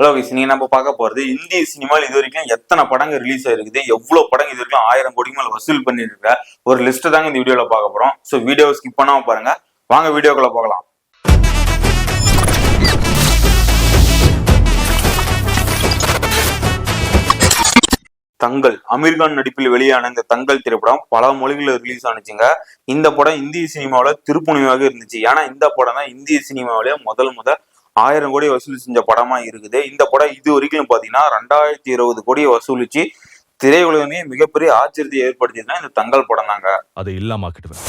Hello guys நீங்க நம்ம பார்க்க போறது இந்திய சினிமாவில் இது வரைக்கும் எத்தனை படங்கள் ரிலீஸ் ஆயிருக்குது? எவ்வளவு படங்கள் இது வரைக்கும் ஆயிரம் கோடிக்கு மேல வசூல் பண்ணிருக்க ஒரு லிஸ்ட் தாங்க இந்த வீடியோல பார்க்க போறோம். ஸோ வீடியோ ஸ்கிப் பண்ணாம பாருங்க. வாங்க வீடியோக்குள்ள போகலாம். தங்கல் அமீர்கான் நடிப்பில் வெளியான இந்த தங்கல் திரைப்படம் பல மொழிகளில் ரிலீஸ் ஆனிச்சுங்க. இந்த படம் இந்திய சினிமாவில் திருப்புணிவாக இருந்துச்சு. ஏன்னா இந்த படம் தான் இந்திய சினிமாவிலே முதல் முதல் ஆயிரம் கோடி வசூல் செஞ்ச படமா இருக்குது. இந்த படம் இது வரைக்கும் பாத்தீங்கன்னா ரெண்டாயிரத்தி இருபது கோடியை வசூலிச்சு திரையுலகமே மிகப்பெரிய ஆச்சரியத்தை ஏற்படுத்தியதுன்னா இந்த தங்கல் படம் தாங்க. அதை இல்லாமக்கிடுவேன்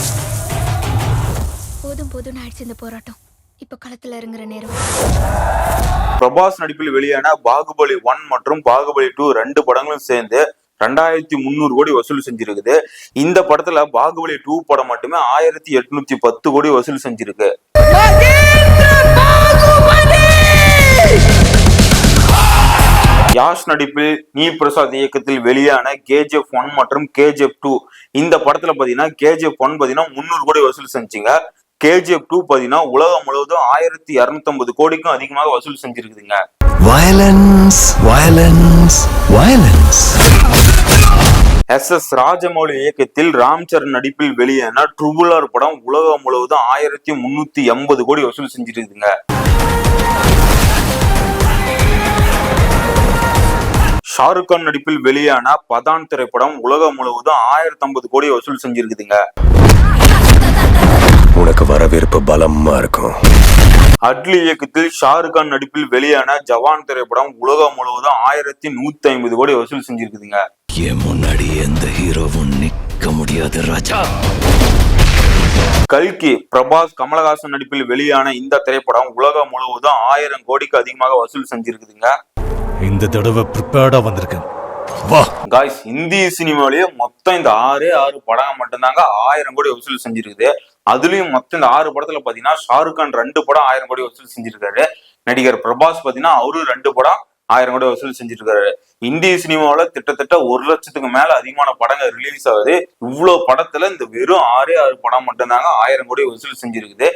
போதும் போதும் ஆயிடுச்சு இந்த போராட்டம். இப்ப களத்துல இறங்குற நேரம். பிரபாஸ் நடிப்பில் வெளியான பாகுபலி ஒன் மற்றும் பாகுபலி டூ ரெண்டு படங்களும் சேர்ந்து ரெண்டாயிரத்தி முந்நூறு கோடி வசூல் செஞ்சிருக்குது. இந்த படத்துல பாகுபலி டூ படம் மட்டுமே ஆயிரத்தி எட்நூத்தி பத்து கோடி வசூல் செஞ்சிருக்கு. யாஷ் நடிப்பில் நீ பிரசாத் இயக்கத்தில் வெளியான கேஜிஎஃப் ஒன் மற்றும் கேஜிஎஃப் டூ. இந்த படத்துல பாத்தீங்கன்னா கேஜிஎஃப் ஒன் பாத்தீங்கன்னா முந்நூறு கோடி வசூல் செஞ்சுங்க. கேஜிஎஃப் டூ பாத்தீங்கன்னா உலகம் முழுவதும் ஆயிரத்தி இருநூத்தி கோடிக்கும் அதிகமாக வசூல் செஞ்சிருக்குதுங்க. Violence, violence, violence. S. S. Rajamouli இயக்கத்தில் ராம் சரண் நடிப்பில் வெளியான ட்ரிபுலர் படம் உலகம் முழுவதும் ஆயிரத்தி முன்னூத்தி எண்பது கோடி வசூல் செஞ்சிருக்குதுங்க. ஷாருக் கான் நடிப்பில் வெளியான பதான் திரைப்படம் உலகம் முழுவதும் ஆயிரத்தி ஐம்பது கோடி வசூல் செஞ்சிருக்குதுங்க. உனக்கு வரவேற்பு பலமா இருக்கும். அட்லி இயக்கத்தில் ஷாருக் கான் நடிப்பில் வெளியான ஜவான் திரைப்படம் உலகம் முழுவதும் ஆயிரத்தி நூத்தி ஐம்பது கோடி வசூல் செஞ்சிருக்குதுங்க. என் முன்னாடி எந்த ஹீரோவும் நிக்க முடியாது ராஜா. கல்கி பிரபாஸ் கமலஹாசன் நடிப்பில் வெளியான இந்த திரைப்படம் உலகம் முழுவதும் ஆயிரம் கோடிக்கு அதிகமாக வசூல் செஞ்சிருக்குதுங்க. இந்த தடவை ப்ரிப்பேர்டா வந்திருக்கேன். வா. காய்ஸ் இந்திய சினிமாவிலேயே மொத்தம் இந்த ஆறு ஆறு படம் மட்டும்தாங்க ஆயிரம் கோடி வசூல் செஞ்சிருக்குது. அதுலயும் மொத்தம் இந்த ஆறு படத்துல பாத்தீங்கன்னா ஷாருக் கான் ரெண்டு படம் ஆயிரம் கோடி வசூல் செஞ்சிருக்காரு. நடிகர் பிரபாஸ் பாத்தீங்கன்னா அவரும் ரெண்டு படம் ஆயிரம் கோடி வசூல் செஞ்சிருக்காரு. இந்திய சினிமாவுல கிட்டத்தட்ட ஒரு லட்சத்துக்கு மேல அதிகமான படங்கள் ரிலீஸ் ஆகுது. இவ்வளவு படத்துல இந்த வெறும் ஆறே ஆறு படம் மட்டும்தாங்க ஆயிரம் கோடி வசூல் செஞ்சிருக்குது.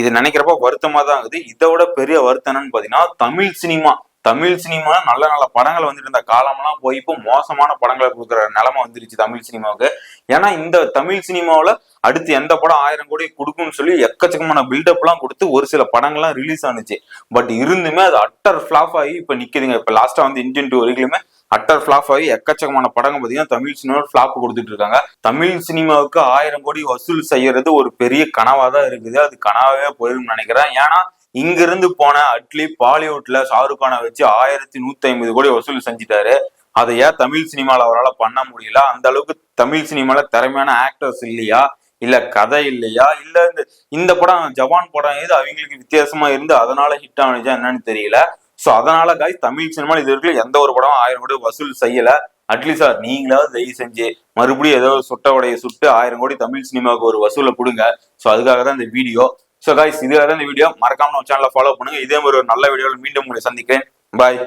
இது நினைக்கிறப்ப வருத்தமா தான் இருக்குது. இதை விட பெரிய வருத்தம் என்னன்னு பாத்தீங்கன்னா தமிழ் சினிமா. தமிழ் சினிமா நல்ல நல்ல படங்கள் வந்துட்டு இருந்த காலம்லாம் போய் இப்போ மோசமான படங்களை கொடுக்குற நிலைமை வந்துருச்சு தமிழ் சினிமாவுக்கு. ஏன்னா இந்த தமிழ் சினிமாவில் அடுத்து எந்த படம் ஆயிரம் கோடி கொடுக்கும்னு சொல்லி எக்கச்சக்கமான பில்டப்லாம் கொடுத்து ஒரு சில படங்கள்லாம் ரிலீஸ் ஆனுச்சு. பட் இருந்துமே அது அட்டர் ஃபிளாப் ஆகி இப்போ நிக்குதுங்க. இப்போ லாஸ்ட்டாக வந்து இந்தியன் டூ வரைக்குமே அட்டர் ஃபிளாப் ஆகி எக்கச்சக்கமான படங்கள் பார்த்தீங்கன்னா தமிழ் சினிமா ஃபிளாப் கொடுத்துட்டு இருக்காங்க. தமிழ் சினிமாவுக்கு ஆயிரம் கோடி வசூல் செய்யறது ஒரு பெரிய கனவாக தான் இருக்குது. அது கனவாகவே போயிடும் நினைக்கிறேன். ஏன்னா இங்கிருந்து போன அட்லி பாலிவுட்ல ஷாருக்கானை வச்சு ஆயிரத்தி நூத்தி ஐம்பது கோடி வசூல் செஞ்சிட்டாரு. அதை ஏன் தமிழ் சினிமாவில் அவரால் பண்ண முடியல? அந்த அளவுக்கு தமிழ் சினிமால திறமையான ஆக்டர்ஸ் இல்லையா? இல்ல கதை இல்லையா? இல்ல இந்த இந்த படம் ஜவான் படம் எது அவங்களுக்கு வித்தியாசமா இருந்து அதனால ஹிட் ஆனிச்சா என்னன்னு தெரியல. ஸோ அதனால காய் தமிழ் சினிமாவில் இது வரைக்கும் எந்த ஒரு படம் ஆயிரம் கோடி வசூல் செய்யல. அட்லீஸ்ட் சார் நீங்களாவது தயவு செஞ்சு மறுபடியும் ஏதோ சுட்ட உடைய சுட்டு ஆயிரம் கோடி தமிழ் சினிமாவுக்கு ஒரு வசூலை கொடுங்க. ஸோ அதுக்காக தான் இந்த வீடியோ சோ காய்ஸ் இதுக்காக இந்த வீடியோ மறக்காம நம்ம சேனலை ஃபாலோ பண்ணுங்க. இதே மாதிரி ஒரு நல்ல வீடியோவில் மீண்டும் உங்களை சந்திக்கிறேன். பாய்